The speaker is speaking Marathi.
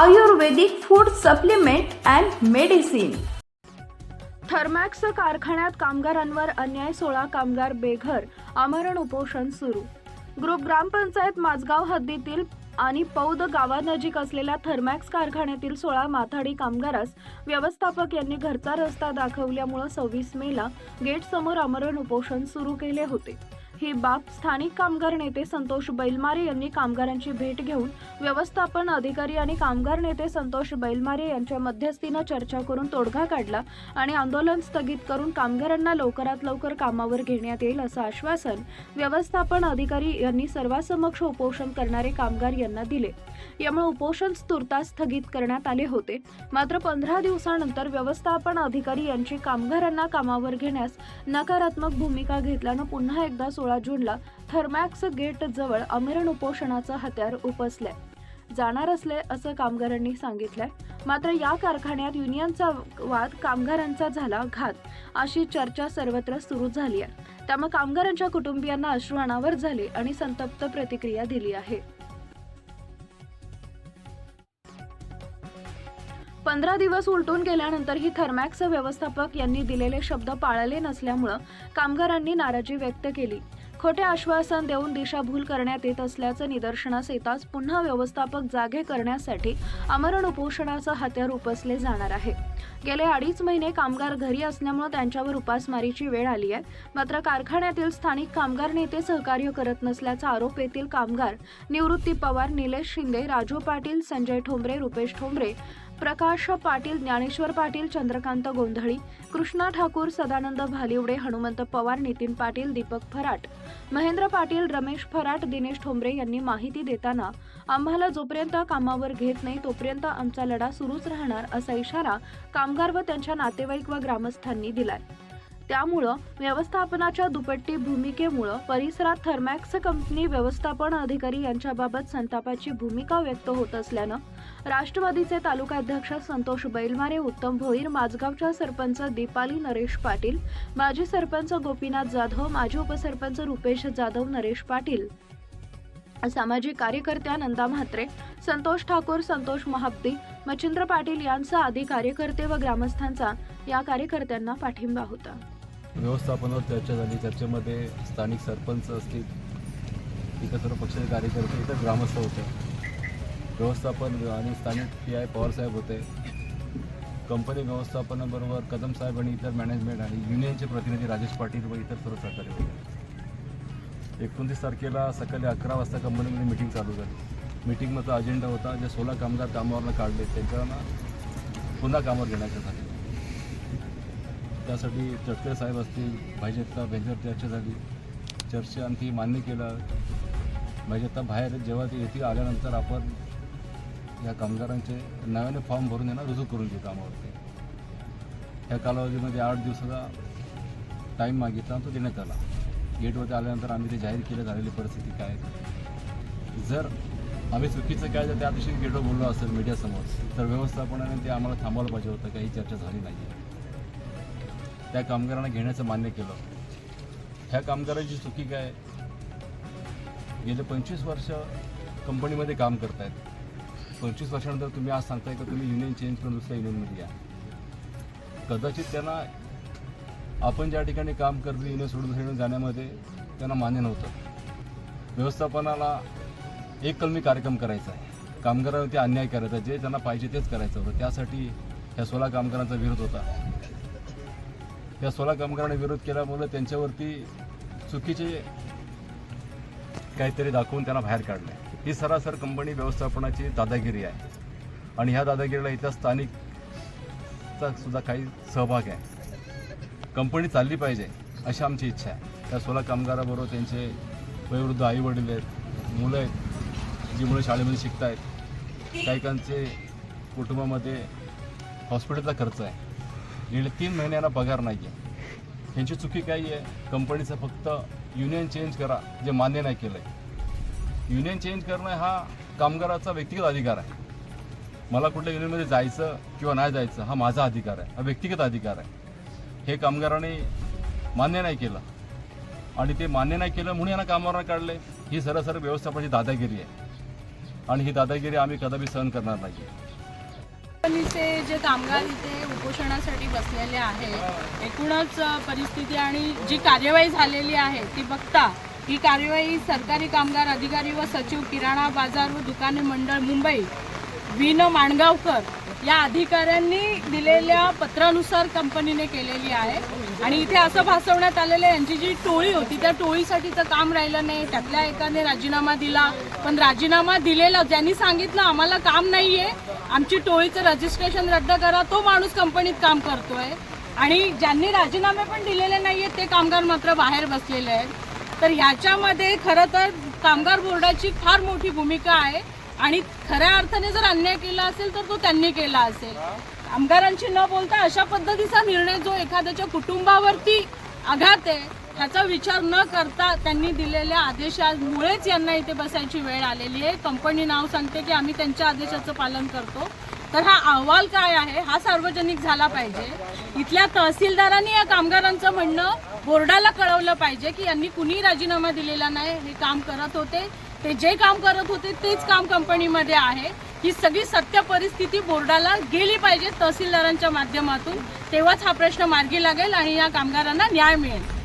Ayurvedic food supplement and medicine. Thermax कारखान्यात कामगारांवर अन्याय सोळा कामगार बेघर. आमरण उपोषण सुरू. ग्रुप ग्रामपंचायत माझगाव हद्दीतील आणि पौद गावानजीक असलेल्या थर्मॅक्स कारखान्यातील सोळा माथाडी कामगारास व्यवस्थापक यांनी घरचा रस्ता दाखवल्यामुळं सव्वीस मेला गेट समोर आमरण उपोषण सुरू केले होते. ही बाब स्थानिक कामगार नेते संतोष बैलमारे यांनी कामगारांची भेट घेऊन व्यवस्थापन अधिकारी आणि कामगार नेते संतोष बैलमारे यांच्या मध्यस्थीनं चर्चा करून तोडगा काढला आणि आंदोलन स्थगित करून कामगारांना लवकरात लवकर कामावर घेण्यात येईल असं आश्वासन व्यवस्थापन अधिकारी यांनी सर्वांसमक्ष उपोषण करणारे कामगार यांना दिले. यामुळे उपोषण तुर्तास स्थगित करण्यात आले होते. मात्र पंधरा दिवसानंतर व्यवस्थापन अधिकारी यांची कामगारांना कामावर घेण्यास नकारात्मक भूमिका घेतल्यानं पुन्हा एकदा सोळा सोळा जूनला थर्मॅक्स गेट जवळ आमरण उपोषणाचं हत्यार उपसले जाणार असले असं कामगारांनी सांगितलंय. मात्र या कारखान्यात युनियनचा वाद कामगारांचा झाला घात अशी चर्चा सर्वत्र सुरू झाली आहे त्यामुळे कामगारांच्या कुटुंबियांना अश्रू अनावर झाले आणि संतप्त प्रतिक्रिया दिली आहे. पंधरा दिवस उलटून गेल्यानंतरही थर्मॅक्स व्यवस्थापक यांनी दिलेले शब्द पाळले नसल्यामुळं कामगारांनी नाराजी व्यक्त केली. खोटे आश्वासन देऊन दिशाभूल करण्यात येत असल्याचं निदर्शनास येताच पुन्हा व्यवस्थापक जागे करण्यासाठी आमरण उपोषणाचं हत्यार उपसले जाणार आहे. गेले अडीच महिने कामगार घरी असल्यामुळे त्यांच्यावर उपासमारीची वेळ आली आहे. मात्र कारखान्यातील स्थानिक कामगार नेते सहकार्य करत नसल्याचा आरोप येथील कामगार निवृत्ती पवार निलेश शिंदे राजू पाटील संजय ठोंबरे रुपेश ठोंबरे प्रकाश पाटील ज्ञानेश्वर पाटील चंद्रकांत गोंधळी कृष्णा ठाकूर सदानंद भालिवडे हनुमंत पवार नितीन पाटील दीपक फराट महेंद्र पाटील रमेश फराट दिनेश ठोंबरे यांनी माहिती देताना आम्हाला जोपर्यंत कामावर घेत नाही तोपर्यंत आमचा लढा सुरूच राहणार असा इशारा कामगार व त्यांच्या नातेवाईक व ग्रामस्थांनी दिलाय. त्यामुळं व्यवस्थापनाच्या दुपट्टी भूमिकेमुळं परिसरात थर्मॅक्स कंपनी व्यवस्थापन अधिकारी यांच्याबाबत संतापाची भूमिका व्यक्त होत असल्यानं राष्ट्रवादीचे तालुकाध्यक्ष संतोष बैलमारे उत्तम भोईर माझगावच्या सरपंच दीपाली नरेश पाटील माजी सरपंच गोपीनाथ जाधव माजी उपसरपंच रुपेश जाधव नरेश पाटील. सामाजिक कार्यकर्त्या नंदा म्हात्रे संतोष ठाकूर संतोष महाब्दी मच्छिंद्र पाटील यांचा आदी कार्यकर्ते व ग्रामस्थांचा या कार्यकर्त्यांना पाठिंबा होता. व्यवस्थापनावर चर्चा झाली. चर्चेमध्ये स्थानिक सरपंच असतील इतर सर्व पक्षाचे कार्यकर्ते इतर ग्रामस्थ होते. व्यवस्थापन आणि स्थानिक पी आय पवारसाहेब होते. कंपनी व्यवस्थापनाबरोबर कदम साहेब आणि इतर मॅनेजमेंट आणि युनियनचे प्रतिनिधी राजेश पाटील व इतर सर्व सहकारी होते. एकोणतीस तारखेला सकाळी अकरा वाजता कंपनीमध्ये मिटिंग चालू झाली. मीटिंगमध्ये अजेंडा होता जे सोळा कामगार कामावरनं काढले. त्यांच्याना पुन्हा कामावर घेण्यासाठी त्यासाठी तटकरे साहेब असतील भाजपचा बेंजर चर्चा झाली चर्चा आणखी मान्य केलं. भाजपचा बाहेर जेव्हा ते येथे आल्यानंतर आपण या कामगारांचे नव्याने फॉर्म भरून यांना रुजू करून घेऊ कामावरती. ह्या कालावधीमध्ये आठ दिवसाचा टाईम मागितला तो देण्यात आला. गेटवरती आल्यानंतर आम्ही ते जाहीर केलं झालेली परिस्थिती काय जर आम्ही चुकीचं काय जर त्या दिवशी गेटवर बोललो असेल मीडियासमोर तर व्यवस्थापनाने ते आम्हाला थांबवायला पाहिजे होतं काही चर्चा झाली नाही त्या कामगारांना घेण्याचं मान्य केलं. ह्या कामगारांची चुकी काय? गेले पंचवीस वर्ष कंपनीमध्ये काम करतायत. पंचवीस वर्षानंतर तुम्ही आज सांगताय का तुम्ही युनियन चेंज करून दुसऱ्या युनियनमध्ये या? कदाचित त्यांना आपण ज्या ठिकाणी काम करतो युनियन सोडून सोडून जाण्यामध्ये त्यांना मान्य नव्हतं. व्यवस्थापनाला एक कलमी कार्यक्रम करायचा आहे. कामगारांवरती अन्याय करायचा जे त्यांना पाहिजे तेच करायचं होतं. त्यासाठी ह्या सोळा कामगारांचा विरोध होता. या सोळा कामगारांनी विरोध केल्यामुळे त्यांच्यावरती चुकीचे काहीतरी दाखवून त्यांना बाहेर काढलं ही सरासर कंपनी व्यवस्थापनाची दादागिरी आहे. आणि ह्या दादागिरीला इथल्या स्थानिकचा सुद्धा काही सहभाग आहे. कंपनी चालली पाहिजे अशी आमची इच्छा आहे. त्या सोळा कामगाराबरोबर त्यांचे वयोवृद्ध आई वडील आहेत मुलं आहेत जी मुलं शाळेमध्ये शिकत आहेत काहीकांचे कुटुंबामध्ये हॉस्पिटलचा खर्च आहे. गेले तीन महिन्यांना पगार नाही आहे यांची चुकी काही आहे? कंपनीचं फक्त युनियन चेंज करा जे मान्य नाही केलं आहे युनियन चेंज करणं हा कामगाराचा व्यक्तिगत अधिकार आहे. मला कुठल्या युनियनमध्ये जायचं किंवा नाही जायचं हा माझा अधिकार आहे हा व्यक्तिगत अधिकार आहे. हे कामगारांनी मान्य नाही केलं. आणि ते मान्य नाही केलं म्हणून यांना कामावर काढले ही सरसर व्यवस्थापनाची दादागिरी आहे. आणि ही दादागिरी आम्ही कदापि सहन करणार नाही कंपनीचे जे कामगार इथे उपोषणासाठी बसलेले आहेत एकूणच परिस्थिती आणि जी कार्यवाही झालेली आहे ती बघता ही कार्यवाही सरकारी कामगार अधिकारी व सचिव किराणा बाजार व दुकाने मंडळ मुंबई विन माणगावकर या अधिकाऱ्यांनी दिलेल्या पत्रानुसार कंपनीने केलेली आहे. आणि इथे असं भासवण्यात आलेलं आहे यांची जी टोळी होती त्या टोळीसाठीचं काम राहिलं नाही. त्यातल्या एकाने राजीनामा दिला पण राजीनामा दिलेला ज्यांनी सांगितलं आम्हाला काम नाहीये. आमची टोळीचं रजिस्ट्रेशन रद्द करा तो माणूस कंपनीत काम करतोय. आणि ज्यांनी राजीनामे पण दिलेले नाही आहेत ते कामगार मात्र बाहेर बसलेले आहेत. तर ह्याच्यामध्ये खरं तर कामगार बोर्डाची फार मोठी भूमिका आहे. आणि खऱ्या अर्थाने जर अन्याय केला असेल तर तो त्यांनी केला असेल. कामगारांशी न बोलता अशा पद्धतीचा निर्णय जो एखाद्याच्या कुटुंबावरती आघात आहे ह्याचा विचार न करता त्यांनी दिलेल्या आदेशामुळेच यांना इथे बसायची वेळ आलेली आहे. कंपनी नाव सांगते की आम्ही त्यांच्या आदेशाचं पालन करतो. तर हा अहवाल काय आहे? हा सार्वजनिक झाला पाहिजे. इथल्या तहसीलदारांनी या कामगारांचं म्हणणं बोर्डाला कळवलं पाहिजे की यांनी कुणी राजीनामा दिलेला नाही. हे काम करत होते. ते जे काम करत होते तेच काम कंपनीमध्ये आहे. ही सगळी सत्य परिस्थिती बोर्डाला गेली पाहिजे तहसीलदारांच्या माध्यमातून. तेव्हाच हा प्रश्न मार्गी लागेल आणि या कामगारांना न्याय मिळेल.